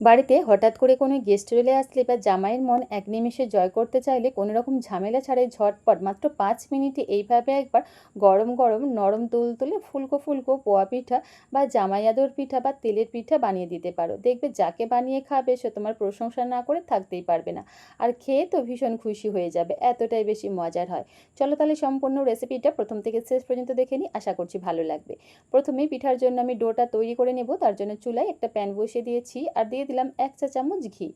বাড়িতে হঠাৎ করে কোনো গেস্ট চলে আসলে বা জামাইয়ের মন এক নিমেষে জয় করতে চাইলে কোনো রকম ঝামেলা ছাড়াই ঝটপট মাত্র পাঁচ মিনিটে এইভাবে একবার গরম গরম নরম তুলতুলে ফুলকো ফুলকো পোয়া পিঠা বা জামাই আদর পিঠা বা তেলের পিঠা বানিয়ে দিতে পারো। দেখবে যাকে বানিয়ে খাবে সে তোমার প্রশংসা না করে থাকতেই পারবে না। আর খেয়ে তো ভীষণ খুশি হয়ে যাবে, এতটাই বেশি মজার হয়। চলো তাহলে সম্পূর্ণ রেসিপিটা প্রথম থেকে শেষ পর্যন্ত দেখে নিই, আশা করছি ভালো লাগবে। প্রথমেই পিঠার জন্য আমি ডোটা তৈরি করে নেব, তার জন্য চুলায় একটা প্যান বসিয়ে দিয়েছি। আর দিয়ে দিলাম এক চা চামচ ঘি।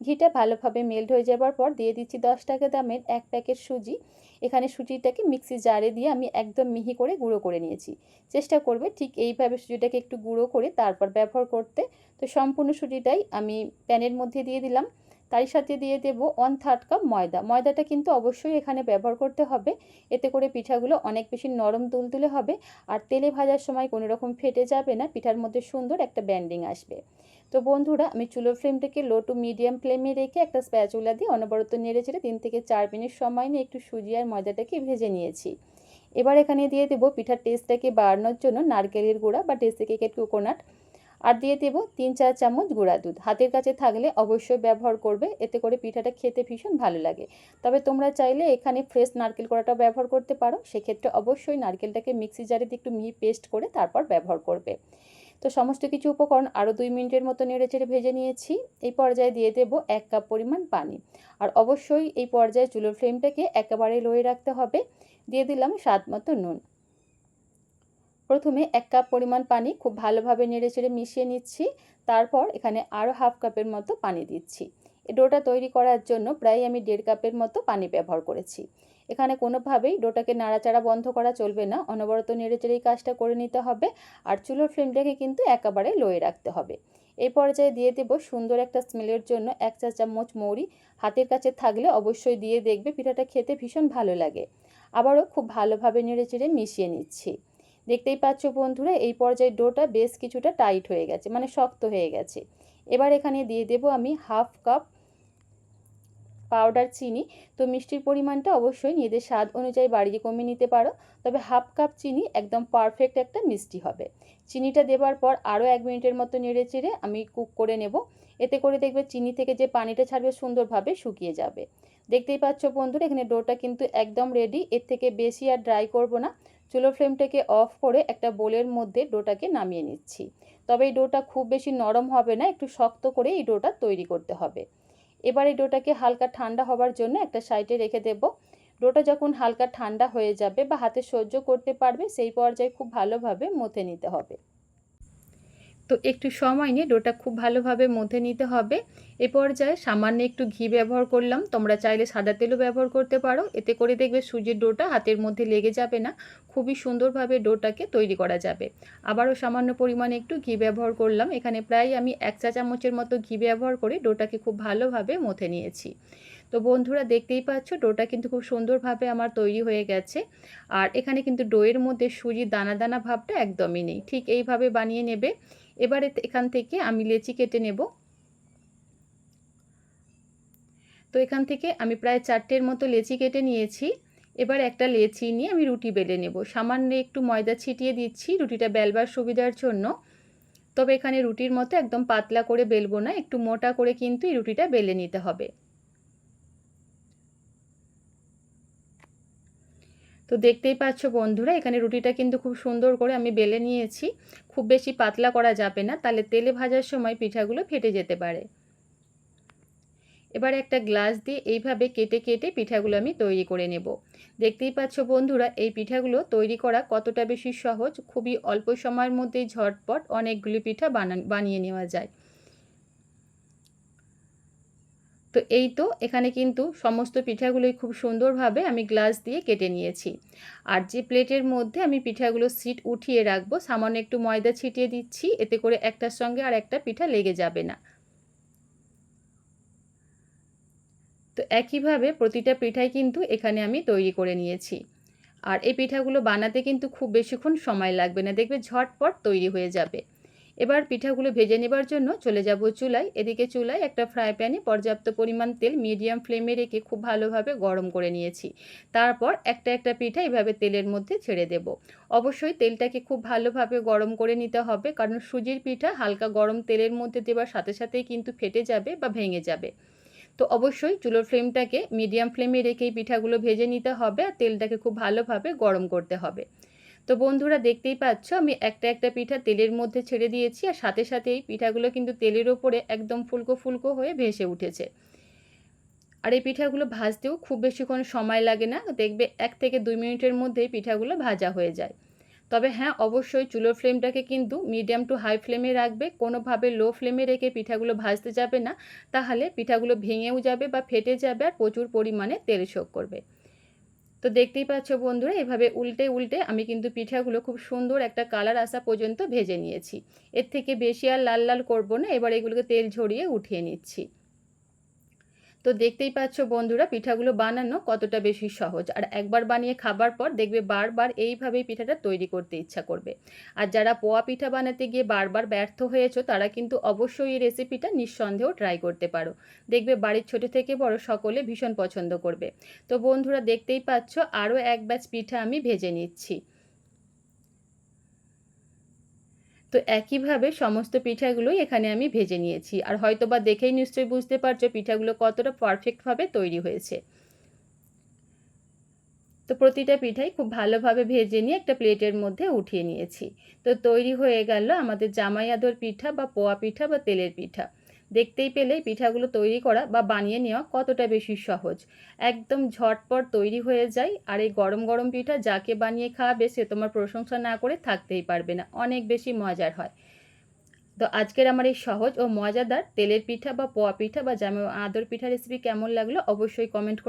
ঘিটা ভালোভাবে মেল্ট হয়ে যাবার পর দিয়ে দিচ্ছি দশ টাকা দামের এক প্যাকেট সুজি। এখানে সুজিটাকে মিক্সি জারে দিয়ে আমি একদম মিহি করে গুঁড়ো করে নিয়েছি। চেষ্টা করবে ঠিক এইভাবে সুজিটাকে একটু গুঁড়ো করে তারপর ব্যবহার করতে। তো সম্পূর্ণ সুজিটাই আমি প্যানের মধ্যে দিয়ে দিলাম। তার সাথে দিয়ে দেবো ওয়ান থার্ড কাপ ময়দা। ময়দাটা কিন্তু অবশ্যই এখানে ব্যবহার করতে হবে। এতে করে পিঠাগুলো অনেক বেশি নরম তুলতুলে হবে আর তেলে ভাজার সময় কোনো রকম ফেটে যাবে না, পিঠার মধ্যে সুন্দর একটা ব্যান্ডিং আসবে। তো বন্ধুরা, আমি চুলোর ফ্লেমটাকে লো টু মিডিয়াম ফ্লেমে রেখে একটা স্প্যাচুলা দিয়ে অনবরত নেড়ে চেড়ে তিন থেকে চার মিনিট সময় নিয়ে একটু সুজি আর ময়দাটাকে ভেজে নিয়েছি। এবার এখানে দিয়ে দেবো পিঠার টেস্টটাকে বাড়ানোর জন্য নারকেলের গুঁড়া বা ডেসিকেটেড কোকোনাট আর দিয়ে দেব তিন চার চামচ গুঁড়া দুধ। হাতের কাছে থাকলে অবশ্যই ব্যবহার করবে, এতে করে পিঠাটা খেতে ভীষণ ভালো লাগে। তবে তোমরা চাইলে এখানে ফ্রেশ নারকেল কোড়াটাও ব্যবহার করতে পারো। সেক্ষেত্রে অবশ্যই নারকেলটাকে মিক্সি জারে দিয়ে একটু মিহি পেস্ট করে তারপর ব্যবহার করবে। তো সমস্ত কিছু উপকরণ আরও দুই মিনিটের মতো নেড়ে চেড়ে ভেজে নিয়েছি। এই পর্যায়ে দিয়ে দেব এক কাপ পরিমাণ পানি। আর অবশ্যই এই পর্যায়ে চুলোর ফ্লেমটাকে একেবারে লোয়ে রাখতে হবে। দিয়ে দিলাম স্বাদ মতো নুন। প্রথমে এক কাপ পরিমাণ পানি খুব ভালোভাবে নেড়ে চেড়ে মিশিয়ে নিচ্ছি। তারপর এখানে আরও হাফ কাপের মতো পানি দিচ্ছি। ডোটা তৈরি করার জন্য প্রায় আমি দেড় কাপের মতো পানি ব্যবহার করেছি। এখানে কোনোভাবেই ডোটাকে নাড়াচাড়া বন্ধ করা চলবে না। অনবরত নেড়েচেড়ে এই কাজটা করে নিতে হবে আর চুলোর ফ্লেমটাকে কিন্তু একেবারে লোয়ে রাখতে হবে। এই পর্যায়ে দিয়ে দেবো সুন্দর একটা স্মেলের জন্য এক চা চামচ মৌরি। হাতের কাছে থাকলে অবশ্যই দিয়ে দেখবে, পিঠাটা খেতে ভীষণ ভালো লাগে। আবারও খুব ভালোভাবে নেড়েচেড়ে মিশিয়ে নিচ্ছি। দেখতেই পাচ্ছ বন্ধুরা, এই পর্যায়ে ডোটা বেশ কিছুটা টাইট হয়ে গেছে মানে শক্ত হয়ে গেছে। এবার এখানে দিয়ে দেব আমি হাফ কাপ পাউডার চিনি। তো মিষ্টির পরিমাণটা অবশ্যই নিজেদের স্বাদ অনুযায়ী বাড়িয়ে কমিয়ে নিতে পারো। তবে হাফ কাপ চিনি একদম পারফেক্ট একটা মিষ্টি হবে। চিনিটা দেবার পর আরও এক মিনিটের মতো নেড়ে চেড়ে আমি কুক করে নেব। এতে করে দেখবে চিনি থেকে যে পানিটা ছাড়বে সুন্দরভাবে শুকিয়ে যাবে। দেখতেই পাচ্ছ বন্ধুরা, এখানে ডোটা কিন্তু একদম রেডি এর থেকে বেশি আর ড্রাই করব না। চুলো ফ্লেমটাকে অফ করে একটা বোলের মধ্যে ডোটাকে নামিয়ে নিচ্ছি। তবে এই ডোটা খুব বেশি নরম হবে না, একটু শক্ত করে এই ডোটা তৈরি করতে হবে। এবার এই ডোটাকে হালকা ঠান্ডা হবার জন্য একটা সাইডে রেখে দেব। ডোটা যখন হালকা ঠান্ডা হয়ে যাবে বা হাতে সহ্য করতে পারবে, সেই পর্যায়ে খুব ভালোভাবে মথে নিতে হবে। তো একটু সময় নিয়ে ডোটা খুব ভালোভাবে মধ্যে নিতে হবে। এ পর্যায়ে সামান্য একটু ঘি ব্যবহার করলাম। তোমরা চাইলে সাদা তেলও ব্যবহার করতে পারো। এতে করে দেখবে সুজির ডোটা হাতের মধ্যে লেগে যাবে না। খুবই সুন্দরভাবে ডোটাকে তৈরি করা যাবে। আবারও সামান্য পরিমাণে একটু ঘি ব্যবহার করলাম। এখানে প্রায় আমি এক চা চামচের মতো ঘি ব্যবহার করে ডোটাকে খুব ভালোভাবে মথে নিয়েছি। তো বন্ধুরা দেখতেই পাচ্ছ, ডোটা কিন্তু খুব সুন্দরভাবে আমার তৈরি হয়ে গেছে। আর এখানে কিন্তু ডোয়ের মধ্যে সুজির দানা দানা ভাবটা একদমই নেই। ঠিক এইভাবে বানিয়ে নেবে। এবারে এখান থেকে আমি লেচি কেটে নেব। তো এখান থেকে আমি প্রায় চারটের মতো লেচি কেটে নিয়েছি। এবার একটা লেচি নিয়ে আমি রুটি বেলে নেব। সামান্য একটু ময়দা ছিটিয়ে দিচ্ছি রুটিটা বেলবার সুবিধার জন্য। তবে এখানে রুটির মতো একদম পাতলা করে বেলবো না, একটু মোটা করে কিন্তু এই রুটিটা বেলে নিতে হবে। তো দেখতেই পাচ্ছ বন্ধুরা, এখানে রুটিটা কিন্তু খুব সুন্দর করে আমি বেলে নিয়েছি। খুব বেশি পাতলা করা যাবে না, তাহলে তেলে ভাজার সময় পিঠাগুলো ফেটে যেতে পারে। এবার একটা গ্লাস দিয়ে এইভাবে কেটে কেটে পিঠাগুলো আমি তৈরি করে নেব। দেখতেই পাচ্ছ বন্ধুরা, এই পিঠাগুলো তৈরি করা কতটা বেশি সহজ, খুবই অল্প সময়ের মধ্যেই ঝটপট অনেকগুলি পিঠা বানিয়ে নেওয়া যায়। তো এই তো এখানে কিন্তু সমস্ত পিঠাগুলোই খুব সুন্দরভাবে আমি গ্লাস দিয়ে কেটে নিয়েছি। আর যে প্লেটের মধ্যে আমি পিঠাগুলো সিট উঠিয়ে রাখব, সামান্য একটু ময়দা ছিটিয়ে দিচ্ছি, এতে করে একটার সঙ্গে আর একটা পিঠা লেগে যাবে না। তো একইভাবে প্রতিটা পিঠাই কিন্তু এখানে আমি তৈরি করে নিয়েছি। আর এই পিঠাগুলো বানাতে কিন্তু খুব বেশিক্ষণ সময় লাগবে না, দেখবে ঝটপট তৈরি হয়ে যাবে। এবার পিঠাগুলো ভেজে নেবার জন্য চলে যাব চুলায়। এদিকে চুলায় একটা ফ্রাই প্যানে পর্যাপ্ত পরিমাণ তেল মিডিয়াম ফ্লেমে রেখে খুব ভালোভাবে গরম করে নিয়েছি। তারপর একটা একটা পিঠা এভাবে তেলের মধ্যে ছেড়ে দেব। অবশ্যই তেলটাকে খুব ভালোভাবে গরম করে নিতে হবে, কারণ সুজির পিঠা হালকা গরম তেলের মধ্যে দেওয়ার সাথে সাথেই কিন্তু ফেটে যাবে বা ভেঙে যাবে। তো অবশ্যই চুলোর ফ্লেমটাকে মিডিয়াম ফ্লেমে রেখেই পিঠাগুলো ভেজে নিতে হবে আর তেলটাকে খুব ভালোভাবে গরম করতে হবে। তো বন্ধুরা দেখতেই পাচ্ছ, আমি একটা একটা পিঠা তেলের মধ্যে ছেড়ে দিয়েছি আর সাথে সাথে এই পিঠাগুলো কিন্তু তেলের ওপরে একদম ফুলকো ফুলকো হয়ে ভেসে উঠেছে। আর এই পিঠাগুলো ভাজতেও খুব বেশিক্ষণ সময় লাগে না, দেখবে এক থেকে দুই মিনিটের মধ্যেই পিঠাগুলো ভাজা হয়ে যায়। তবে হ্যাঁ অবশ্যই চুলোর ফ্লেমটাকে কিন্তু মিডিয়াম টু হাই ফ্লেমে রাখবে, কোনোভাবে লো ফ্লেমে রেখে পিঠাগুলো ভাজতে যাবে না, তাহলে পিঠাগুলো ভেঙেও যাবে বা ফেটে যাবে আর প্রচুর পরিমাণে তেল শোক করবে। তো দেখতেই পাচ্ছ বন্ধুরা, এভাবে উল্টে উল্টে আমি কিন্তু পিঠাগুলো খুব সুন্দর একটা কালার আসা পর্যন্ত ভেজে নিয়েছি। এর থেকে বেশি আর লাল লাল করব না, এবার এগুলোকে তেল ঝরিয়ে উঠিয়ে নিচ্ছি। তো দেখতেই পাচ্ছ বন্ধুরা, পিঠাগুলো বানানো কতটা বেশি সহজ। আর একবার বানিয়ে খাবার পর দেখবে বারবার এইভাবেই পিঠাটা তৈরি করতে ইচ্ছা করবে। আর যারা পোয়া পিঠা বানাতে গিয়ে বারবার ব্যর্থ হয়েছো, তারা কিন্তু অবশ্যই এই রেসিপিটা নিঃসন্দেহ ট্রাই করতে পারো। দেখবে বাড়ির ছোট থেকে বড় সকলে ভীষণ পছন্দ করবে। তো বন্ধুরা, দেখতেই পাচ্ছ আরও এক ব্যাচ পিঠা আমি ভেজে নিচ্ছি। তো একইভাবে সমস্ত পিঠাগুলোই এখানে আমি ভেজে নিয়েছি। আর হয়তো বা দেখেই নিশ্চয়ই বুঝতে পারছ পিঠাগুলো কতটা পারফেক্টভাবে তৈরি হয়েছে। তো প্রতিটা পিঠাই খুব ভালোভাবে ভেজে নিয়ে একটা প্লেটের মধ্যে উঠিয়ে নিয়েছি। তো তৈরি হয়ে গেল আমাদের জামাই আদর পিঠা বা পোয়া পিঠা বা তেলের পিঠা। দেখতেই পেলে পিঠাগুলো তৈরি করা বা বানিয়ে নেওয়া কতটা বেশি সহজ। একদম ঝটপট তৈরি হয়ে যায় আর এই গরম গরম পিঠা যাকে বানিয়ে খাওয়াবে সে তোমার প্রশংসা না করে থাকতেই পারবে না, অনেক বেশি মজার হয়। তো আজকের আমার এই সহজ ও মজাদার তেলের পিঠা বা পোয়া পিঠা বা জামে আদর পিঠা রেসিপি কেমন লাগল অবশ্যই কমেন্ট করে